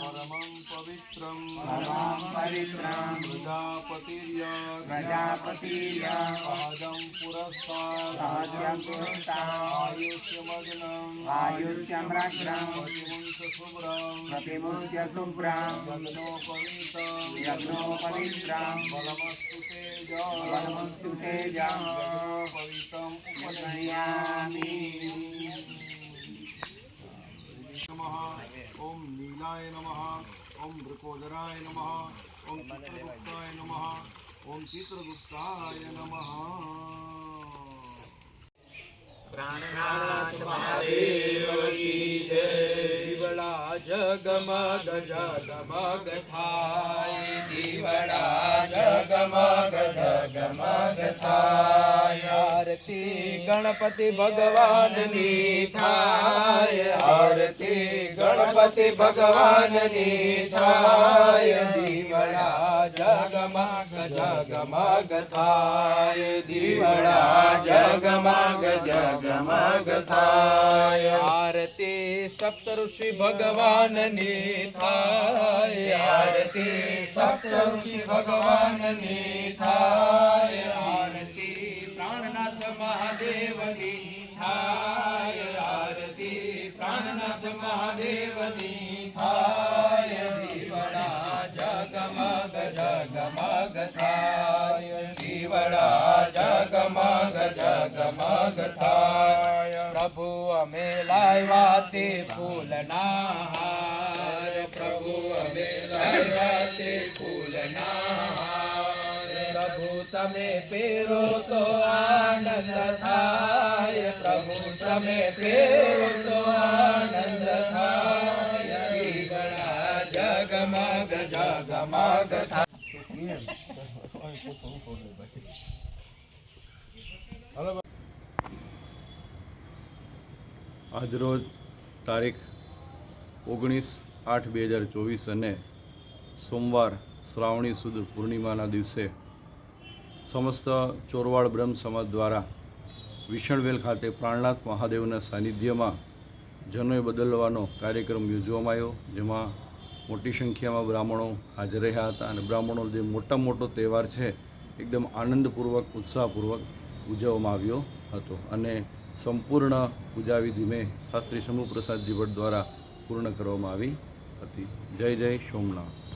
परमं पवित्रं प्रजापतिर्या प्रजापतिर्या पादं पुरस्तात् आयुष्यमग्नम् आयुष्यमग्नम् प्रतिमुञ्च प्रतिमुञ्च शुभ्रां यज्ञोपवित्रं यज्ञोपवित्रं बलमस्तु तेजं बलमस्तु तेजं पवित्रम् उपनयामि નમઃ ઓમ નીલાય નમઃ ઓમ ભૃકોદરાય નમઃ ઓમ ચિત્રગુપ્તાય નમઃ ઓમ ચિત્રગુપ્તાય નમઃ દીવડા જગમગ જગમગ થાય દીવડા જગમગ આરતી ગણપતિ ભગવાનની થાય. આરતી ગણપતિ ભગવાનની થાય. દીવડા જગમગ જગમગ થાય. દીવડા જગમગ જગમગ થાય. આરતી સપ્તઋષિ ભગવાનની થાય. આરતી સપ્તઋષિ ભગવાનની થાય. મહાદેવની થાય આરતી પ્રાણનાથ મહાદેવની થાય દીવડા જગમગ જગમગ થાય દીવડા જગમગ જગમગ થાય પ્રભુ અમે લાવ્યા તે ફૂલના પ્રભુ અમે લાવ્યા તે ફૂલના પ્રભુ તમે પેરો તો આનંદ થાય. પ્રભુ તમે પેરો તો આનંદ થાય. દીવડા જગમગ જગમગ થાય આજરોજ તારીખ ઓગણીસ આઠ બે હજાર ચોવીસ અને સોમવાર શ્રાવણી સુદ પૂર્ણિમાના દિવસે સમસ્ત ચોરવાડ બ્રહ્મ સમાજ દ્વારા વિષણવેલ ખાતે પ્રાણનાથ મહાદેવના સાનિધ્યમાં જનોય બદલવાનો કાર્યક્રમ યોજવામાં આવ્યો, જેમાં મોટી સંખ્યામાં બ્રાહ્મણો હાજર રહ્યા હતા અને બ્રાહ્મણો જે મોટા મોટો તહેવાર છે, એકદમ આનંદપૂર્વક, ઉત્સાહપૂર્વક ઉજવવામાં આવ્યો હતો અને સંપૂર્ણ પૂજા વિધિ મેં શાસ્ત્રી શંભુ પ્રસાદજી ભટ્ટ દ્વારા પૂર્ણ કરવામાં આવી હતી. જય જય સોમનાથ.